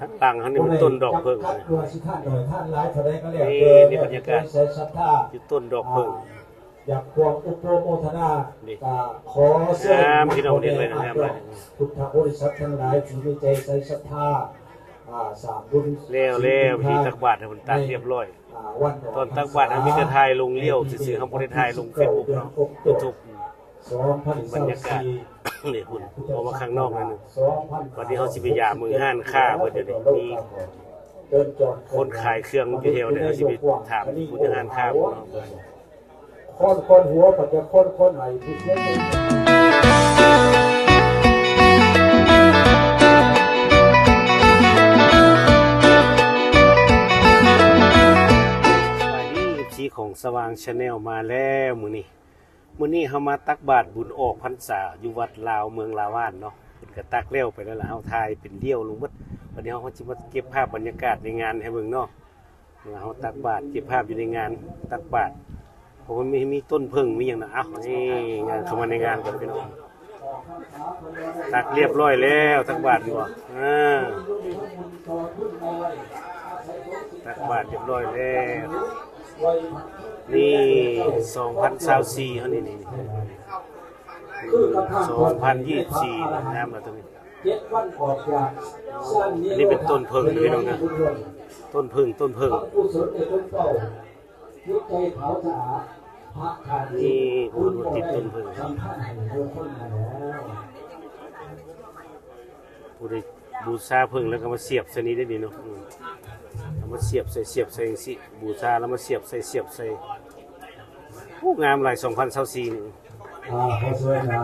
ทั้งหลังเขานี่มันต้นดอกเพิ่งคัดตัวสิท่านหน่อยท่านหลายเท่าไรก็แล้วนี่เกินนี่บรรยากาศใส่ศรัทธาอยู่ต้นดอกเพิ่งอยากควงอุปโมทนานี่ก็ขอเสื้องามพี่น้องเรียกเลยนะงามเลยพุทธบริษัททั้งหลายที่มีใจใส่ศรัทธาอ่าสามบุญแล้วแล้วพี่ตักบาทให้มันตักเรียบร้อยอ่าวันตอนตักบาทนะมีแต่ถ่ายลงเลี้ยวซื่อๆเขาบ่ได้ถ่ายลง Facebook เนาะ YouTube สองพันบรรยากาศ นี่คุณออกมาข้างนอกนั่นวันนี้เขาสิไปยามือห้านค้าเบิดเดี๋ยวนี้มีคนขายเครื่องอยู่แถวเนี่ยเขาสิไปถามผู้จัดการค้าบ่เนาคนคนหัวปัจจะคนคนไหนที่เล่นสวัสดีชีของสว่างชาแนลมาแล้วมือนี้ มื้อนี้เฮามาตักบาตรบุญออกพรรษาอยู่วัดลาวเมืองลาวานเนาะเพิ่นก็ตักแล้วไปแล้วล่ะเฮาถ่ายเป็นเดี่ยวลงหมดวันนี้เฮาก็สิมาเก็บภาพบรรยากาศในงานให้เบิ่งเนาะเฮาตักบาตรเก็บภาพอยู่ในงานตักบาตรเพราะว่ามีมีต้นเพิ่งมีหยังนะเอ้านี่งานเข้ามาในงานกันพี่น้องตักเรียบร้อยแล้วตักบาตรอยู่อะอ่าตักบาตรเรียบร้อยแล้ว นี่สองพันสาวสี่เขานี่นี่สองพันยี่สิบสี่น้ำมาตรงนี้เจ็ดวันออกจากสร้างอันนี้เป็นต้นเพิงเลยน้องนะต้นพึ่งต้นพึ่งต้นเพระขาดนี่คุณติดต้นเรื่องผู้ใดบูชาเพึ่งแล้วก็มาเสียบสนี้ได้ดีเนาะ มเอามาเสียบใส่เสียบใส่สิบูชาแล้วมาเสียบใส่เสียบใส่ผู้งามหลายสองพันสาวสี่นี่อ่าขอช่วยนะ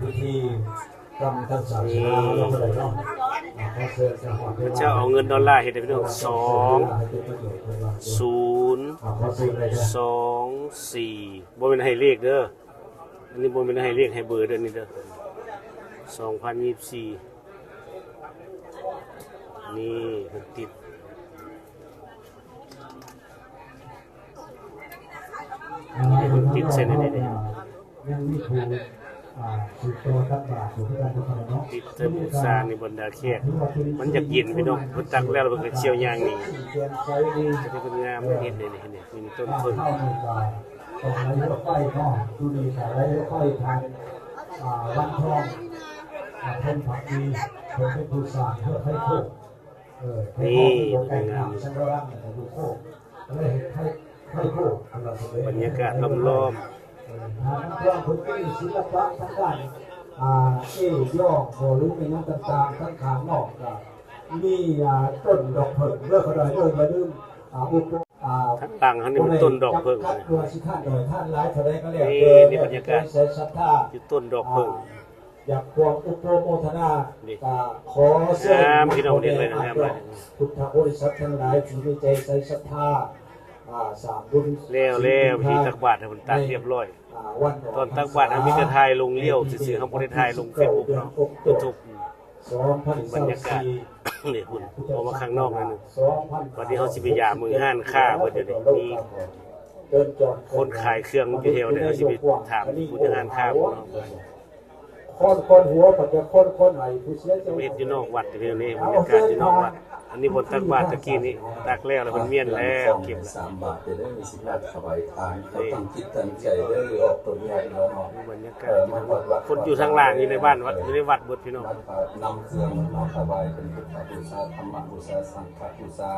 พิธีกรรมทางศาสนาเราก็ได้เนาะอ่าขอเชิญสหวัดพระเจ้าเอาเงินดอลลาร์เห็นได้พี่น้องสองศูนย์อ่าขอเชิญเลยนะสองสี่บ่เป็นให้เลขเด้ออันนี้บ่เป็นให้เลขให้เบอร์เด้อนี่เด้อสองพันยี่สิบสี่นี่มันติด ติดเส้นอันนี้ดิยังมีครูอ่าสุดโตตักบาตรสุดที่การทุกคนเนาะติดเทอร์บูซาในบรรดาแขกมันอยากเย็นพี่น้องเพิ่นตักแล้วเพิ่นก็เชี่ยวยางนี่เรียนใช้ดีจะได้เป็นงามเห็นนี่นี่นี่มีต้นข้าวเพิ่งข้าวมีกาตรงไหนรถไฟก็ดูดีแต่ไรรถไฟทางอ่าบ้านทองอ่าเพิ่นผักดีเพิ่นเป็นผู้สร้างเพื่อให้โคกเออให้โคกเป็นการงามฉันก็รักแต่ดูโคกเลยให้ บรรยากาศล้อมทางเครื่องพื้นศิลปะทั้งด้านอ่าเอ้ย่อโหรือในนั้นต่างๆทั้งขางนอกก็มีอ่าต้นดอกเผิกเรื่องเขาได้ด้วยอย่าลืมอ่าอุปอ่าๆทั้งหลังเขานี่มันต้นดอกเพิ่งคัดตัวสิท่านหน่อยท่านหลายเท่าไรก็แล้วนี่เกินนี่บรรยากาศใส่ศรัทธาอยู่ต้นดอกเพิ่งอยากควงอุปโมทนานี่ขอเสื้องามพี่น้องเรียกเลยนะงามเลยพุทธบริษัททั้งหลายที่มีใจใส่ศรัทธา อ่าสามบุญแล้วแล้วพี่ตักบาทให้มันตักเรียบร้อย อ่าวันตอนตักบาตรนะมีแต่ถ่ายลงเลี้ยวซื่อๆเขาบ่ได้ถ่ายลง Facebook เนาะ YouTube สองพันบรรยากาศนี่คุณออกมาข้างนอกนั่นนึง สองพันวันนี้เขาสิไปยามมือห้านค้าเบิดเดี๋ยวนี้มีเดินจอดคนขายเครื่องอยู่แถวเนี่ยเขาสิไปถามผู้จัดการค้าบ่เนาะคนคนหัวปัจจะคนคนไหนผู้เสียชีเฮ็วิดตอยู่นอกวัดเดี๋ยวนี้บรรยากาศอยู่นอกวัด อันนี้บนตักบาตรตะกี้นี้ตักแล้วแล้วมันเมียนแล้วเก็บแล้วสามบาทจะได้มีสิบาทถวายทานเขาตั้งคิดตั้งใจได้ออกตัวใหญ่แล้วเนาะบรรยากาศอยู่นอกวัดคนอยู่ทางล่างอยู่ในบ้านวัดอยู่ในวัดเบิดพี่น้องวัดพระนำเครื่องมาถวายเป็นพุทธบูชาธรรมบูชาสังฆบูชา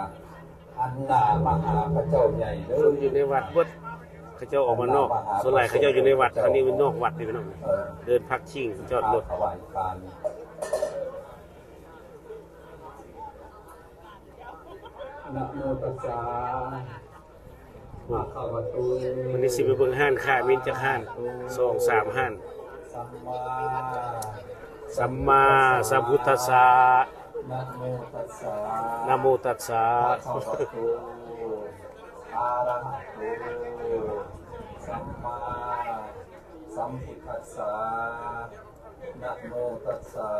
อันนามหาพระเจ้าใหญ่เด้คอนอยู่ในวัดเบิดเขาเจ้าออกมานอก ส่วนหลายเขาเจ้าอยู่ในวัดอันนี้เป็นนอกวัดนี่พี่น้องเออเดินพักชิ่งจอดรถ ถวายทา นนะโมตัสสะภะคะวะโตวันนี้สิไปเบิ่งห้านค้ามีจักห้านสองสามห้าน สัมมาสัมมาสัมพุทธัสสะนะโมตัสสะนะโมตัสสะภะคะวะโตอะระหะโตสัมมาสัมพุทธัสสะนะโมตัสสะ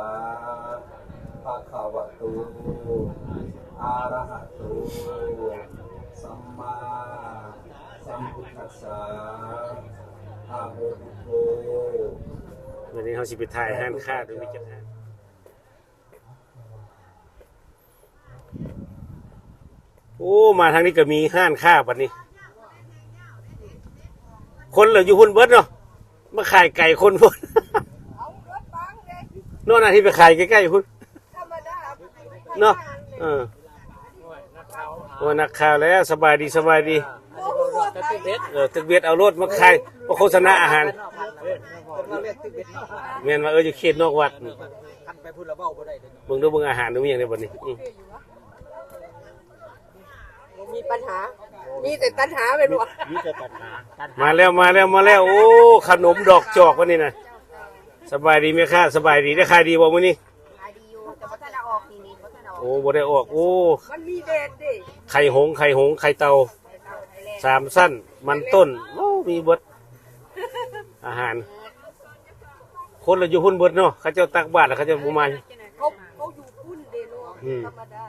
ภะคะวะโต อะระหะโตสัมมาสัมพุทธัสสะอะโมพุทโธวันนี้เขาสิไปถ่ายห้านค้าดูมีจักห้านโอ้ มาทางนี้ก็มีห้านค้าบัดนี้ คนเหลืออยู่หุ่นเบิดเนาะมาขายไก่คนพุ่นโน่นน่ะที่ไปขายใกล้ๆพุ่นเนาะเออ โอ้นักข่าวแล้วสบายดีสบายดีเออตึกเบียดเอารถมาขายมาโฆษณาอาหารเมียนมาเอออยู่เขตนอกวัดคันไปพูดแล้วเบ้าบ่ได้เด้อเบิ่งดูเบิ่งอาหารดูมีอย่างในบัดนี้อืมมีปัญหา มีแต่ปัญหาเป็นว่ามีแต่ปัญหาปัญหา มาแล้วมาแล้วมาแล้วโอ้ขนมดอกจอกวันนี้นะสบายดีไหมค่ะสบายดีได้ขายดีบ่มื้อนี้ขายดีอยู่แต่ว่าถ้าเรา โอ้บ่ได้ออก โอ้ มันมีเดทดิไข่หงส์ไข่หงส์ไข่เตา สามสั้น มันต้น โอ้ มีเบิด อาหาร คนเราอยู่หุ่นเบิดเนาะเขาเจ้าตักบาตรแล้วเขาเจ้าบ่มาเขาเขาอยู่พุ่นเดโนอืมธรรมดา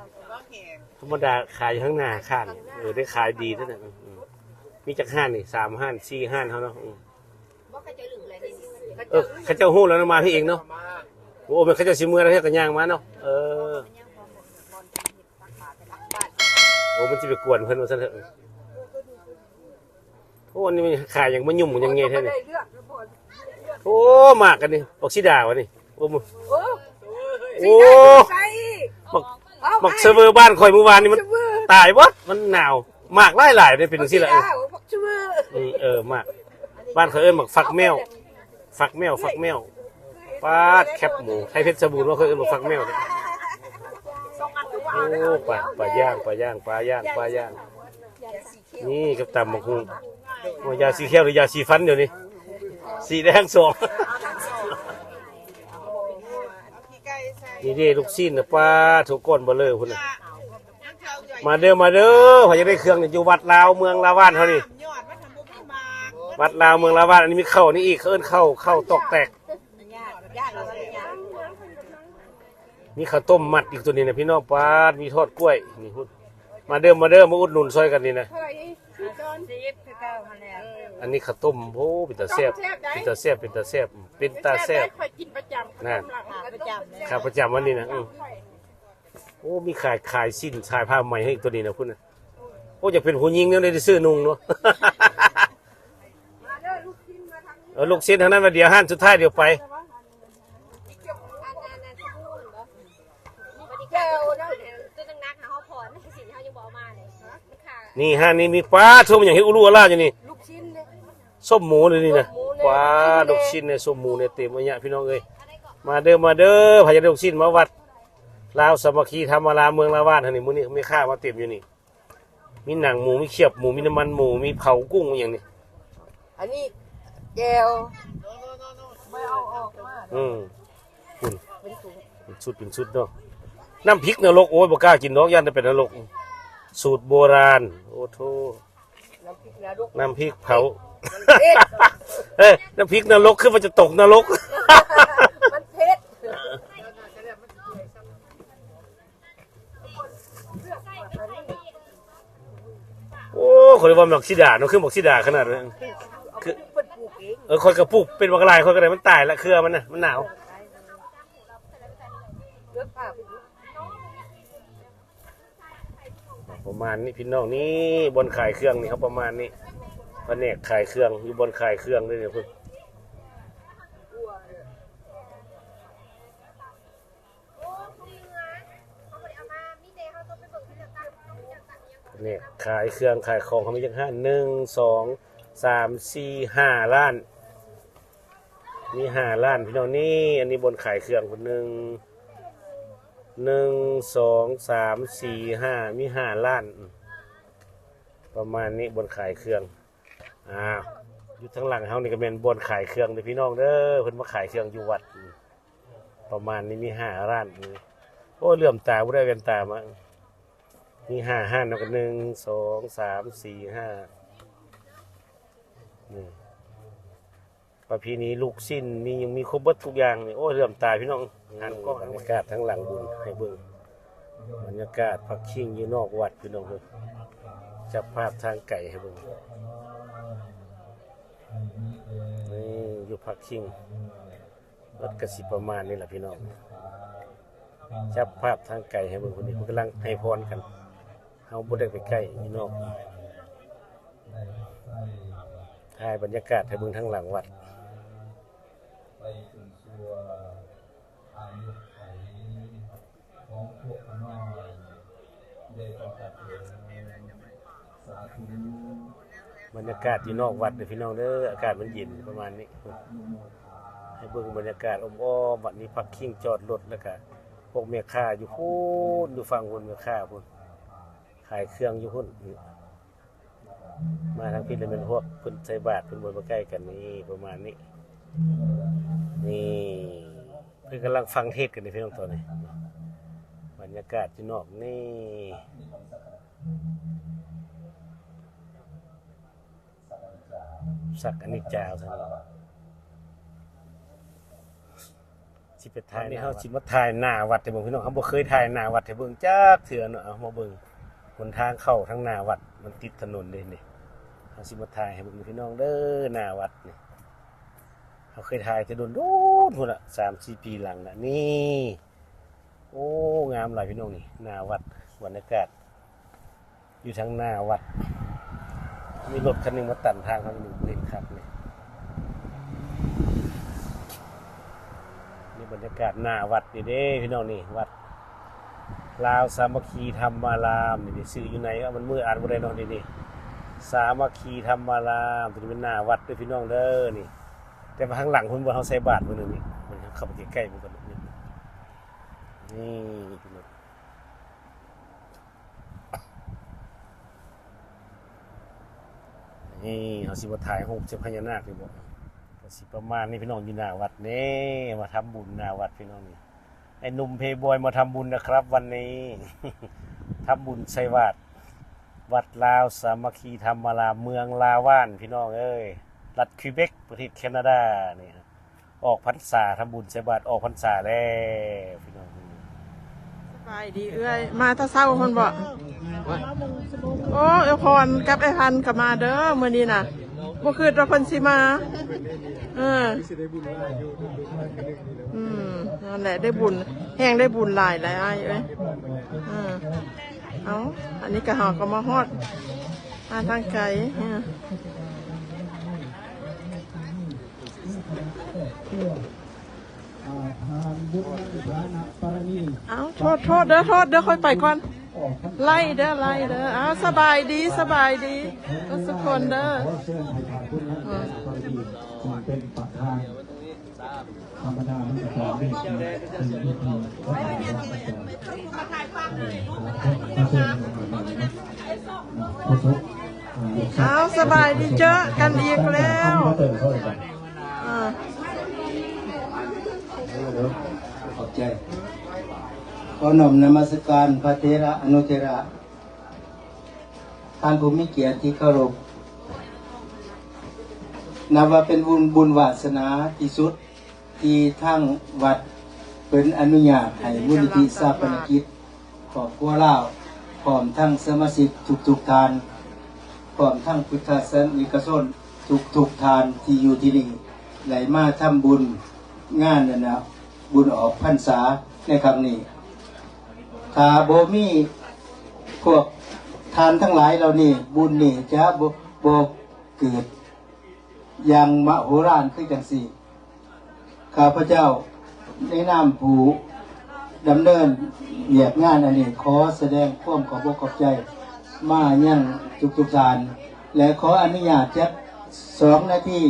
ธรรมดาขายอยู่ข้างหน้าข้างเออ ได้ขายดีด้วยนะอืมอืมมีจักห้านนี่สามห้านสี่ห้านเขาเนาะอืมว่าใครจะหลึงอะไรนี่เออเขาเจ้าหู้แล้วนะมาพี่เองเนาะ โอ้เป็นเขาเจ้าสิมือแล้วเฮ็ดกันย่างมาเนาะ เออโอ้มันจะไปกวนเพิ่นว่าซั่นเถอะโอ้อันนี้มันขายอย่างมันยุ่มอย่างเงี้ยแท้นี่ได้เลือกแล้วพอโอ้มากกันนี่ออกซิดาวะนี่โอ้มึงโอ้โอ้ใส่บักเอาบักเซิร์ฟเวอร์บ้านข่อยเมื่อวานนี่มันเชื่อตายวัดมันหนาวมากหลายๆได้เป็นจังซี่แหละเออเชื่ออืมเออมากบ้านเขาเอิ้นบักฟักแมวฟักแมวฟักแมวปาดแคบหมูไทยเพชรบูรณ์ว่าเขาเอิ้นบักฟักแมวเนี่ย โอ้ปลาปลาย่างปลาย่างปลาย่างปลาย่าง นี่กับตำบักหุ่งโอ้ยาสีเขียวหรือยาสีฟันเดี๋ยวนี้สีแดงสองนี่เด้ลูกชิ้นนะป้าถูกก้นเบลเลอพุ่นน่ะมาเด้อมาเด้อพอจะได้เครื่องนี่อยู่วัดลาวเมืองลาวานเขานี่วัดลาวเมืองลาวานอันนี้มีเข้านี่อีกเขาเอิ้นเข้าเข้าตอกแตก มีข้าวต้มมัดอีกตัวนี้นะพี่น้องปาดมีทอดกล้วยนี่พุ่นมาเด้อมาเด้อมาอุดหนุนซอยกันนี่นะ เท่าไหร่นี่จอนซีฟเก้าพันแล้วอันนี้ข้าวต้มโอ้เป็นตาแซ่บเป็นตาแซ่บเป็นตาแซ่บเป็นตาแซ่บคอยกินประจำนั่นประจำข้าประจำวันนี้นะอืมโอ้มีขายขายสิ้นชายผ้าใหม่ให้อีกตัวนี้นะพุ่นนะโอ้อยากเป็นผู้หญิงเนี่ยได้ซื้อนุ่งเนาะมาเด้อลูกชิ้นมาทางนี้เออลูกชิ้นทางนั้นมาเดี๋ยวห้านสุดท้ายเดี๋ยวไป อันนั้นอันนั้นที่พูดเหรอปฏิเก้าเนาะ ตัวตั้งนักหาเขาพรไม่สินเขายังบอกมาเลยมั นขาดนี่ห้านนี้มีปลาทุ่มอย่างที่อุลุอาล่าอยู่นี่ลูกชิ้นเนี่ย ส้มหมูเลยนี่นะส้มหมูเลย ปลาลูกชิ้นเนี่ยส้มหมูเนี่ยเต็มอันเนี้ยพี่น้องเอ้ยมาเด้อมาเด้อพายาลูกชิ้นมาวัดลาวสามัคคีธรรมราเมืองลาวานท่านนี่มื้อนี้มีข้าวมาเต็มอยู่นี่ มีหนังหมูมีเขียบหมูมีน้ำมันหมูมีเผากุ้งอย่างนี้อันนี้แก้วไม่เอาออกมาอืมคุณเป็นถุงเป็นชุดเป็นชุดเนาะน้ำพริกนรกโอ้ยบ่กล้ากินนอกยันจะเป็นนรก สูตรโบราณ โอ้โธน้ำพริกนรกน้ำพริกเผาเผ็ด เอ้ยน้ำพริกนรกคือมันจะตกนรก มันเผ็ดโอ้คนเรียกว่าหมักซิดาเนาะคือหมักซิดาขนาดนั้นคือเป็นปลูกเองเออคอยกระปุกเป็นบักลายคอยกระไรมันตายละเครือมันน่ะมันหนาว เลือกผ้าไป ประมาณนี้พี่น้องนี่บนขายเครื่องนี่เขาประมาณนี้แผนกขายเครื่องอยู่บนขายเครื่องด้วยเนี่ยเพิ่งโอ้คุยงานเขาบอกเอามามีเดย์เขาต้องไปเบิกที่จะตั้งต้องจะตั้งยังแผนกขายเครื่องขายของเขาไม่ยังห้าหนึ่งสองสามสี่ห้าล้านมีห้าล้านพี่น้องนี่อันนี้บนขายเครื่องคนหนึ่ง หนึ่งสองสามสี่ห้ามีห้าล้าน ประมาณนี้บนขายเครื่องอ้าวอยู่ทั้งหลังเฮานี่ก็เป็นบนขายเครื่องเลยพี่น้องเด้อเพิ่นมาขายเครื่องอยู่วัด ประมาณนี้มีห้าร้านโอ้เลื่อมตาบ่ได้เวียนตามามีห้าห้านแล้วก็หนึ่งสองสามสี่ห้านี่ประเพณีลูกสิ้นมียังมีครบเบิดทุกอย่างนี่โอ้เลื่อมตาพี่น้อง งานก็บรรยากาศทั้งหลังบุญให้เบิ่งบรรยากาศพักชิงอยู่นอกวัดพี่น้องเบิ่งจับภาพทางไก่ให้เบิ่งนี่อยู่พักชิงรถกระสิประมาณนี้แหละพี่น้องจับภาพทางไกลให้เบิ่งคนนี้เพิ่นกำลังให้พรกันเฮาบ่ได้ไปใกล้อยู่นอกได้ใส่ถ่ายบรรยากาศให้เบิ่งทั้งหลังวัด ไปถึงสัวอายุไขของพวกน้อยได้ต่อกันเถิดสาธุบรรยากาศอยู่นอกวัดเด้อพี่น้องเด้ออากาศมันเย็นประมาณนี้ ให้เบิ่งบรรยากาศอ้อมวัดนี้พักคิงจอดรถแล้วก็พวกแม่ค้าอยู่พูนอยู่ฝั่งพุ่นแม่ค้าพุ่นขายเครื่องอยู่พุ่นมาทางพี่เลยเป็นพวกพิ่นใส่บาตรเพิ่นบ่มาใกล้กันนี่ประมาณนี้นี่ เพิ่นกำลังฟังเทศกันนี่พี่น้องตัวนี้บรรยากาศอยู่นอกนี่สักอนิจจาวซั่นนี่สิไปถ่ายนี่เฮาสิมาถ่ายหน้าวัดให้เบิ่งพี่น้องเขาบ่เคยถ่ายหน้าวัดให้เบิ่งจักเทื่อเนาะเอามาเบิ่งหนทางเข้าทางหน้าวัด มันติดถนนเลยนี่เฮาสิมาถ่ายให้เบิ่งพี่น้องเด้อหน้าวัดนี่เฮาเคยถ่ายแต่โดนโด นพุ่นน่ะ3-4ปีหลังน่ะนี่ โอ้ งามหลายพี่น้องนี่หน้าวัดบรรยากาศ อยู่ทางหน้าวัด มีรถคันหนึงมาตัดทางทางหนึ่งเห็นครับนี่นี่บรรยากาศหน้าวัดนี่เด้ พี่น้องนี่วัดลาวสามัคคีธรรมารามนี่ดิซื้ออยู่ไหนเอามันมืออ่านบ่ได้นาะนี่นี่สามัคคีธรรมารามตัวนี้เป็นหน้าวัดเด้วยพี่น้องเด้อนี่ แต่ว่าข้างหลังเพิ่นบ่เฮาใส่บาตรเพิ่นนึงมันเข้าไปใกล้ๆมันก็นี่นี่พี่น้องนี่เฮาสิมาถ่ายรูปเจ้าพญานาคนี่บ่ก็สิประมาณนี้พี่น้องอยู่หน้าวัดนี่มาทำบุญหน้าวัดพี่น้องนี่ไอ้หนุ่มเพย์บอยมาทำบุญนะครับ วันนี้ทำบุญใส่วัด วัดลาวสามัคคีธรรมารามเมืองลาว่าน พี่น้องเอ้ย รัฐควิเบกประเทศแคนาดานี่ครับออกพรรษาทำบุญใส่บาตรออกพรรษาแล้วพี่น้องสบายดีเอ้ยมาถ้าเศร้าคนบอกโอ้เอพรกับไอพันกลับมาเด้อมื้อนี้น่ะบ่คือว่าเพิ่นสิมาเอออืมนั่นแหละได้บุญแห้งได้บุญหลายหลายไอ้เอ้ยเออเอาอันนี้ก็หอก็มาฮอดมาทางไกล เอออ่าทานบุญทานะปารมีเอาโทษโทษเด้อโทษเด้อค่อยไปก่อนออกพรรษาไล่เด้อไล่เด้อเอาสบายดีสบายดีทุกคนเด้อขอเชิญให้ทานบุญนั้นปารมีมาเป็นประธานธรรมดามันจะตอนนี้เป็นวิธีก็ได้รับประจำขอเชิญเอาสบายดีเจอกันอีกแล้ว มาเติมเข้าไป อ่า ขอบ ใจ ขอหน่อมนมัสการพระเทระอนุเทระ ท่านผู้มีเกียรติที่เคารพนับว่าเป็นบุญบุญวาสนาที่สุดที่ทั้งวัดเป็นอนุญาตให้มูลนิธิสาปนกิจขอบครัวเล่าพร้อมทั้งสมาชิกทุกทุกๆทานพร้อมทั้งพุทธศาสนิกชนทุกทุกๆทานที่อยู่ที่นี่ไหลมาทำบุญงานนั่นนะ บุญออกพรรษาในครั้งนี้ถ้าโบมีพวกทานทั้งหลายเหล่านี้บุญนี่จะโบโบเกิดอย่างมโหฬารขึ้นจังสี่ข้าพเจ้าในนามผู้ดำเนินเหยียบงานอันนี้ขอแสดงความขอบอกขอบใจ มายังทุกทุกๆทานและขออนุญาตจัดสองนาที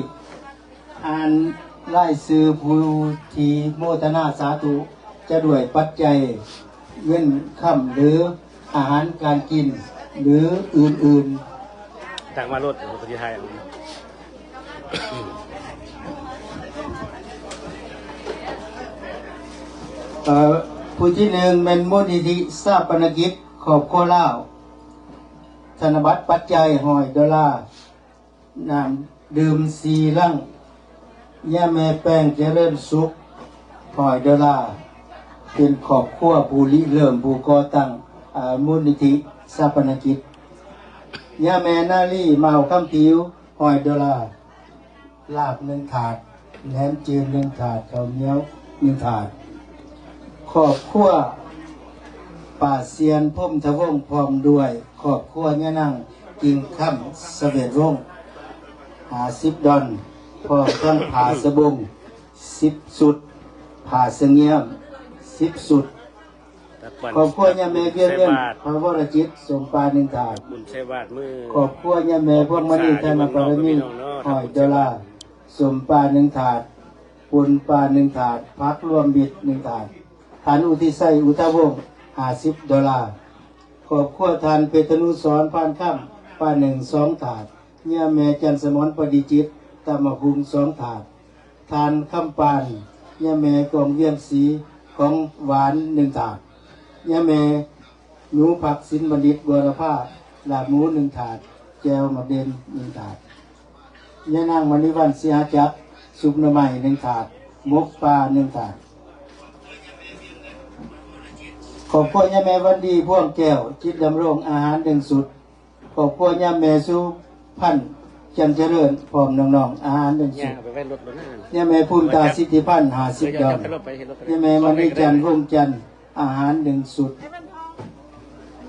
อ่าน ไล่ซื้อผู้ทีโมทนาสาธุจะด้วยปัจจัยเงินคำหรืออาหารการกินหรืออื่นๆต่างมารถปฏิไทยเอ่อผู้ที่หนึ่งเป็นมูลนิธิทราบปนกิจขอบโคล่าวธนบัตรปัจจัยหอยดอลลาร์น้ำดื่มสีลัง ย่าแม่แป้งเจริญสุขหอยดลาเป็นขอบขั้วผู้ริเริ่มผู้ก่อตั้งมูลนิธิทราบปนกิจย่าแม่นาลีเมาคำผิวหอยดลาลาบหนึ่งถาดแหนมจืดหนึ่งถาดข้าวเหนียวหนึ่งถาด ขอบครัวป่าเซียนพุ่มทะวงพร้อมด้วยครอบครัวเนี่ยนั่งกิงค่ำเสเวตวงหาสิบดอน พร้อมทั้งผาสะบงสิบสุดผาเสงียมสิบสุดตักบาตรครอบครัวเนี่ยแม่เพียงใส่เงินบาตรพระวรจิตสมปาหนึ่งถาดบุญใส่บาตรมือครอบครัวเนี่ยแม่พวกมณีธนปรมีหอยดอลลาร์สมปลาหนึ่งถาดปุนปลาหนึ่งถาดพักรวมบิดหนึ่งถาดทานอุทิศไสอุทาวงศ์ห้าสิบดอลลาร์ครอบครัวทานเปตนุสรพานข้ามปลาหนึ่งสองถาดเนี่ยแม่จันสมรปฏิจิต ตมภูมิสองถาด ทานข้ามปานเนี่ยแม่กองเวียงสีของหวานหนึ่งถาดเนี่ยแม่หนูผักสินบัณฑิตบัวรภาลาบหมูหนึ่งถาด แจวมาเด่นหนึ่งถาดยานางมณีวันเสียจักรซุปน้ำใหม่หนึ่งถาดมกปลาหนึ่งถาดขอบคุณย่าแม่วันดีพ่วงแก้ว จิตดำรงอาหารหนึ่งสุด ขอบคุณย่าแม่สุพันธ์ จันเจริญพร้อมน้องๆอาหารหนึ่งสุย่างดไปไว้รถรถนั่นย่าแม่ภูมิตาสิทธิพันธ์หาสิบดอนไปรถไปเห็นรถไปย่าแม่มันดีจันทร์วงจันทร์อาหารหนึ่งสุด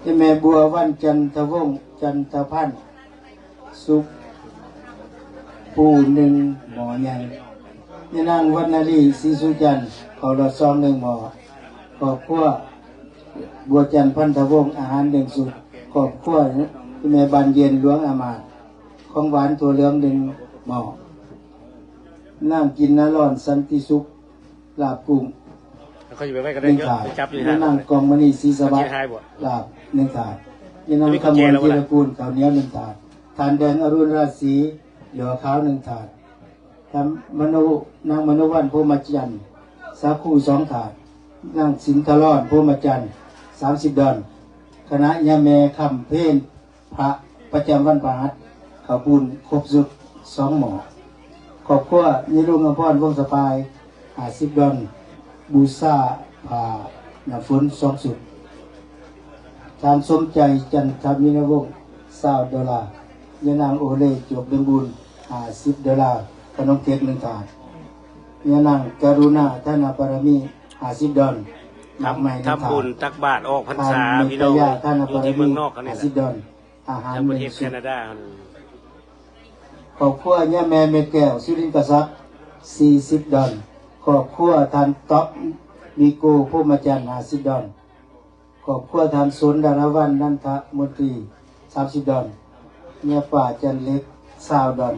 ย่าแม่บัววันจันทวงศ์จันทพันธ์สุขปูหนึ่งหมอใหญ่ย่านางวันนาลีศรีสุจันทร์เขาละซองหนึ่งหมอขอบครัวบัวจันทร์พันธวงศ์อาหารหนึ่งสุดขอบขั้วที่แม่บานเย็นหลวงอามาตย์ ของหวานตัวเหลืองหนึ่งหม้อน้ำกินน้ำร้อนสันติสุขลาบกุ้งเขาจะไปไว้กันหได้นึ่งเยอะถาดไปจับอยู่ยาฮะนางกองมณีศรีสวัสเขาดิ์จะทายบ่ลาบหนึ่งถาดยานางมีขกุญมแจวลแล้วจิวะรกูลข้าวเหนียวหนึ่งถาดทานแดงอรุณราศีเหลือขาวหนึ่งถาดทำมโนนางมโนวันพรหมจันทร์สาคูสองถาดนางสินทรอนพรหมจันทร์สามสิบดอนคณะยาแม่คำเพนพระประจำวันพระหัส เขาบุญครบสุดสองหมอขอบครัวยิรุงอภรวงสปายหาสิบดอนบูซาผ่าหนาฝนสองสุดทานสมใจจันทมินวงศ์สาวดอลลาร์ยานางโอเล่จบเบงบุญหาสิบดอลลาร์ขนมเค้กหนึ่งถาดยานางการุณาธนาปรมีหาสิบดอนหนักใหม่หนึ่งทำถาบุดญตักบาตรออกพรรทาษานเมพี่ตน้องยาท่านอปยู่รที่เมืมีองนอกเขาเนี่ยอาซิดอนอาหารทางหประนึ่เทงศสุแคดนาดาเขาเนี่ยค รอบครัวย่าแม่เมแก้วสุรินทร์กษัตริย์สี่สิบดอนครอบครัวทานต๊อกมีโกผู้มาจันหาสิบดอนครอบครัวทานสนดารวันนันทมนตรีสามสิบดอนเมียป่าจันเล็กสาวดอน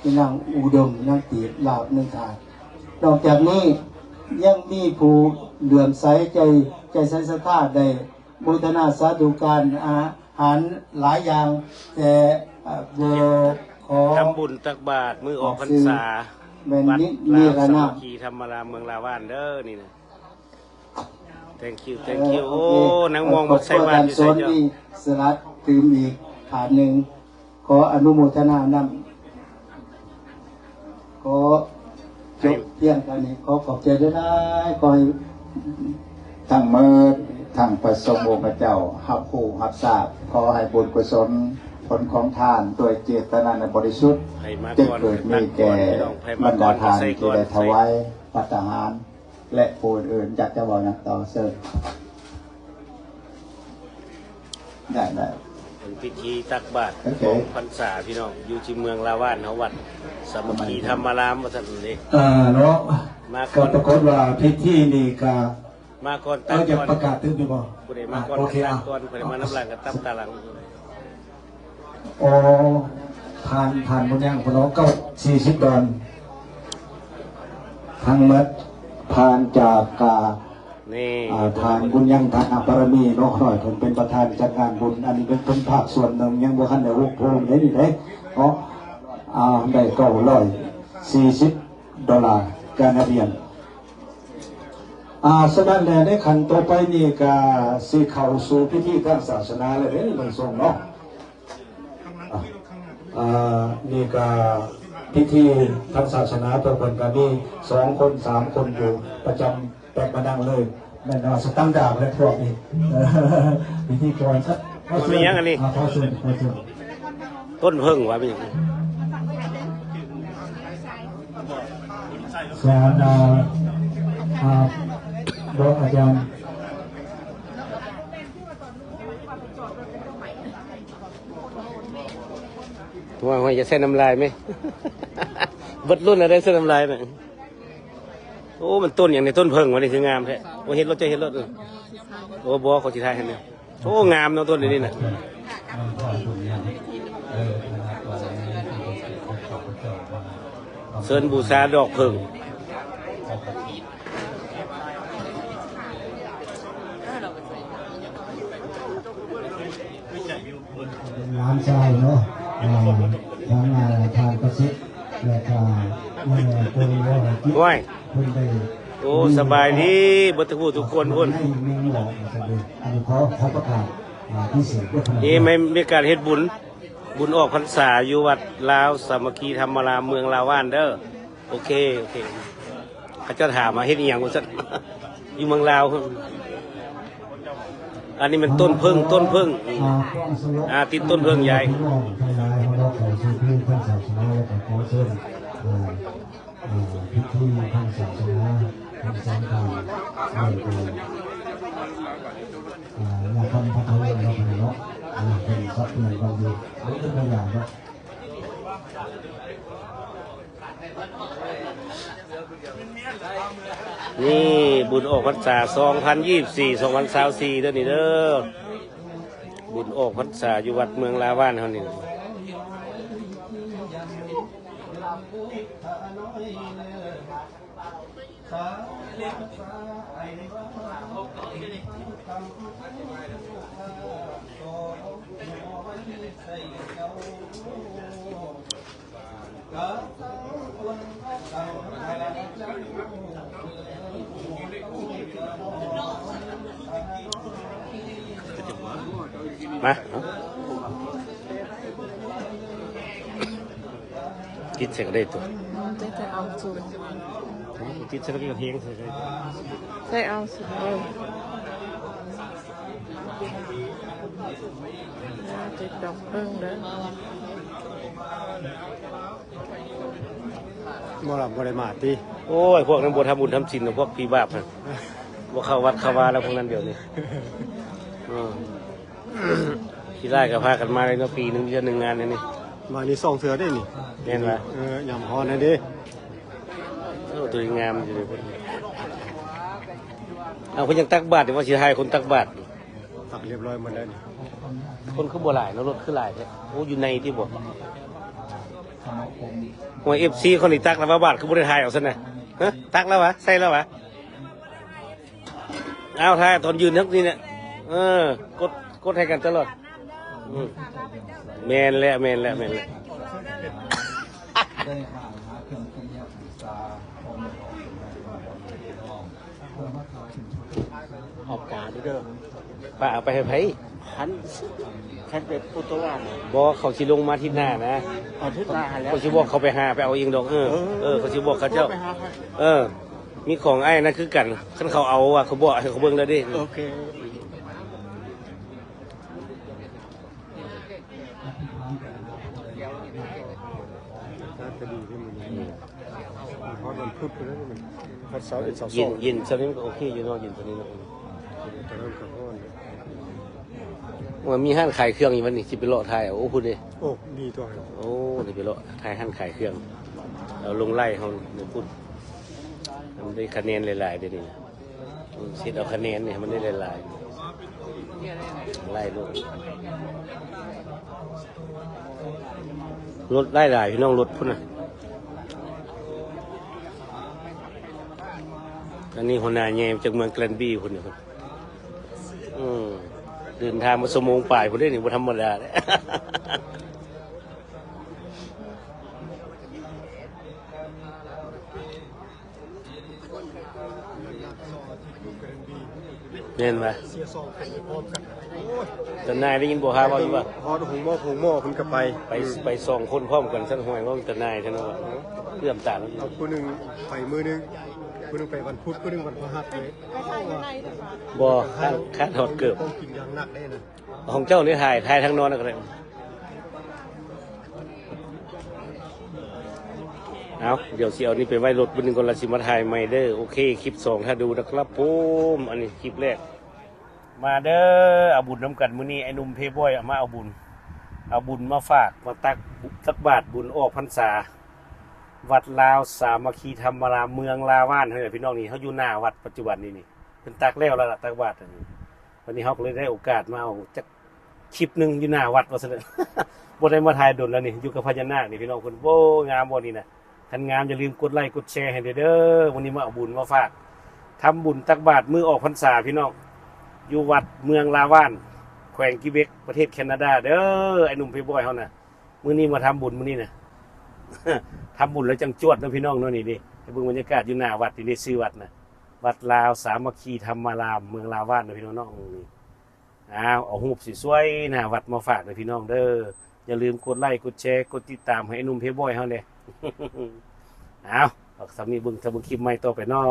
พี่นางอุดมนางตีบลาบหนึ่งถาดนอกจากนี้ยังมีผู้เหลื่อมใสใจใจใสสะท้าได้บูทนาสาธุการอาหารหลายอย่างแต่เอ่อบ่ขอ ทำบุญตักบาตรมือออกพรรษาแม่นวัดนิลานิวรสานามัถคคีธรรมรามเมืองลาวานเด้อนี่นะ thank you เอ่ thank อ you โอโอ้เคนังมองขบอบดใส่คุณบาตท่ารนอยู่โซใส่นเจ้ามีสลัดตื่มอีกฐานหนึ่งขออนุโมทนานำขอจบเพียงเท่านี้ขอขอบใจด้วยนะขอให้ทั้งเมิดทั้งประสงค์องค์เจ้าหับผู้หับทราบขอให้บุญกุศล ผลของทานโดยเจตนาในบริสุทธิ์ให้มาจะก่อนเกิดมามีก่อแก่นพี่น้องให้บมารรก่อดานทานใส่ที่ก่อนได้ถใส่วายปัตหาร และผู้อื่นอยากจะบอกอย่างต่อเสริมได้ได้เป็นพิธีตักบาตรโอเคของพรรษาพี่น้องอยู่ที่เมืองลาวานเขาวัดสามัคคีธรรมรามวัดสันนี่อ่าเนาะมาก็ก่อนปรากฏว่าพิธีนี่ก็มาก่อนตัเอากจะก่อนประกาศถึงไปบ่ผู้ใดมาก่อนโอเคตัอะกก่อนผู้ใดมาน้ำลายก็ตับตาหลัง โอ้ทานทานบนย่างพนเก้าสี่สิบดอนทั้งหมดทานจากกานี่อ่าทานบุญยังทานอปรมีเนาะหน่อยผมเป็นประธานจัดงานบุญ อันนี้เป็นเป็นภาคส่วนหนึ่งยังบ่ทันได้วกโพงได้นี่เด้เพราะอ่าได้เก้าร้อยสี่สิบดอลลาร์แคนาเดียนอ่าฉะนั้นแล้วในขันต่อไปนี่ก็สิเข้าสู่พิธีทางศาสนาเลยเด้เบิ่งทรงเนาะอะอ่า นี่ก็พิธีทางศาสนาเพิ่นเพิ่นก็มีสองคนสามคนอยู่ประจำแปลกมานั่งเลยแม่นว่าสตังดาบและพวกนี้เออพิธีกรซะขอเชิญอ่าขอเชิญขอเชิญต้นเพิ่งวะเป็นอย่างสอนอ่าอ่าบอกอาจารย์ ว่าว่าจะเส้นน้ำลายไหมบดรุ่นอะไรเส้นน้ำลายน่ะโอ้มันต้นอย่างในต้นเพิงวันนี้คืองามแท้โอ้เห็นรถจะเห็นรถโอ้บอเขาสิทยเห็นเนี่ยโอ้งามเนาะต้นนี้น่ะมันขอบุญยังเออนะครับตอนนี้ที่ผมขอพระเจ้าว่าเซินบูชาดอกเพิงร้านทรายเนาะ ทางงานทานประสิทธิ์และก็เมื่อคนว่าจิตว้ายคนได้โอ้สบายดีเบัตรผู้ทุกคนพุ่นให้เมืองหลอกนะครับเด้ออันนี้ขอขอประกาศอ่าที่เสียงด้วยพลังนี่ไม่มีการเฮ็ดบุญ บุญออกพรรษาอยู่วัดลาวสามัคคีธรรมรามเมืองลาวานเด้อโอเคโอเคเขาจะถามมาเฮ็ดอีหยังว่าซั่นอยู่เมืองลาวพุ่น อันนี้มันต้นพึ่งต้นพึ่งอ่าความสงบอ่าติดต้นเพิ่งใหญ่พี่น้องทั้งหลายของเราขอชื่อพื้นทางศาสนาและขอเชิญอ่าอ่าพิธีทางศาสนาทางสังฆาในตัวอ่าอยาคำพัฒนาเราไปเนาะอ่าเป็นสัพย์หนึ่งบางดีนี่เป็นตัวอย่างเนาะ นี่บุญออกพรรษา2024 2024เด้อนี่เด้อบุญออกพรรษาอยู่วัดเมืองลาว่านเฮานี่มาเอาติดเสา สูงติดเสกก็เฮงเสกได้ตัวใส่เอาสูง เออติดดอกเพิ่งเด้อบ่หลับบ่ได้มาติโอ้ยพวกนั้นบวทำบุญทำศีลพวกพี่บาปน่ะพวกเข้าวัดเข้าวาแล้วพวกนั้นเดี๋ยวนี้อืมที่ได้กับพากันมาเลยเนาะปีหนึ่งเดือนหนึ่งงานเนี่ยนี่มานี่ส่องเสือได้นี่แน่นปะเออยำฮอนนะเด้โอ้ตัวงามอยู่เลยคนเอาคนยังตักบาตรเดี๋ยวว่าสิทายคนตักบาตรตักเรียบร้อยหมดแล้วนี่คนคือบัวหลายเนาะรถคือหลายแท้โอ้อยู่ในที่บ่หัวเอฟซีคนนี้ตักแล้วว่าบาทคือบัได้ทายเอาซะนะ ฮะตักแล้ววะใส่แล้ววะเอาทายตอนยืนทั้งนี้เนี่ยเออกดกดให้กันตลอดอืมแมนแล้วแมนแล้วแมนแล้วได้มาหาเครื่องกินยาศึกษาของหลวงพ่อเพื่อมาขายถึงชุดเอาปลาด้วยเด้อป้าเอาไปให้ไผขัน ขันเป็นพุทธวาสบอกเขาสิลงมาที่หน้านะเอาทิศลาแล้วเขาสิบอกเขาไปหาไปเอาเองดอกเออเออเขาสิบอกเขาเจ้า ไปหใครเออ มีของไอ้นั่นคือกันคันเขาเอาอะเขาบอกให้เขาเบิ่งแล้วดิโอเคน่าจะดีที่มันนี่มันฮอดมันพึบไปแล้วนี่มันพัดเสาเอ็ดเสาสยิอนงยินตอนนี้มันก็โอเคอยู่เนาะยินตอนนี้เนาะ แต่เริ่มกับฮ้อนเลย ว่ามีห้านขายเครื่องอยู่วันนี้สิไปเลาะทายเอาโอ้พูดดิโอ้มีตัวให้โอ้สิไปเลาะทายห้านขายเครื่องเอาลงไล่เขาเนี่ยพูดมันได้คะแนนหลายๆเดี๋ยวนี้อืมสิเอาคะแนนเนี่ยมันได้หลายๆไล่ลูกรถไล่หลายพี่น้องรถพุ่นน่ะอันนี้หัวหน้าแยมจากเมืองแกลนบี้พุ่นเนี่ยพุ่นอืม เดินทางมาสมงป่ายพุ่นได้นี่บ่ธรรมดาเนี่ยเห็นปะเสียซองเป็นไปพร้อมกันโอ้ยตนายได้ยินบอกฮาว่าอยู่ปะฮอดหุงหม้อหุงหม้อเพิ่นก็ไป ไปไปสองคนพร้อมกันสันห่วยว่ามันตนายใช่ไหมวะเลื่อมตาแล้วเอาผู้หนึงไปมื้อหนึง ผู้หนึงไปวันพุธผู้หนึงวันพฤหัสเลยบ่ข้าข้าถอดเกือบต้องกินอย่างหนักได้นะของเจ้านี่ถ่ายถ่ายทั้งนอนอะไรเอาเดี๋ยวสิเอานี่ไปไว้รถบนหนึ่งคนละสิมาถ่ายไม่เด้อโอเค คลิปสองถ้าดูนะครับผมอันนี้คลิปแรก มาเด้อเอาบุญน้ำกันมื้อนี้ไอ้หนุ่มเพย์บอยเอามาเอาบุญ เอาบุญมาฝากมาตักตักบาทบุญออกพรรษา วัดลาวสามัคคีธรรมรามเมืองลาวานเฮ้ยพี่น้องนี่เขาอยู่หน้าวัดปัจจุบันนี้นี่เป็นตักแล้วแล้วล่ะตักบาทอันนี้วันนี้เขาเลยได้โอกาสมาเอาจักคลิปหนึ่งอยู่หน้าวัดว่าซะเลยบ่ได้มาถ่ายดนแล้วนี่อยู่กับพญานาคนี่พี่น้องคนโว้งามบ่นี่นะท่านงามอย่าลืมกดไลค์กดแชร์ให้เด้อเด้อวันนี้มาเอาบุญมาฝากทำบุญตักบาตรมือออกพรรษาพี่น้องอยู่วัดเมืองลาวาน แขวงกิเบกประเทศแคนาดา เด้อไอ้หนุ่มพย์บอยเฮาน่ะมื้อนี้มาทำบุญมื้อนี้น่ะ ทำบุญแล้วจังจวดนะพี่น้องเนาะนี่ดิให้เบิ่งบรรยากาศอยู่หน้าวัดนี่นี่ชื่อวัดนะวัดลาวสามัคคีธรรมาราม เมืองลาวานนะพี่น้องเนาะนี่อ้าวเอาหูบสวยๆหน้าวัดมาฝากนะพี่น้องเด้ออย่าลืมกดไลค์กดแชร์กดติดตามให้หนุ่มเพย์บอยเฮาเลยอ้าวสามีเบิ่งถ้าเบิ่งคลิปใหม่ต่อไปเนาะ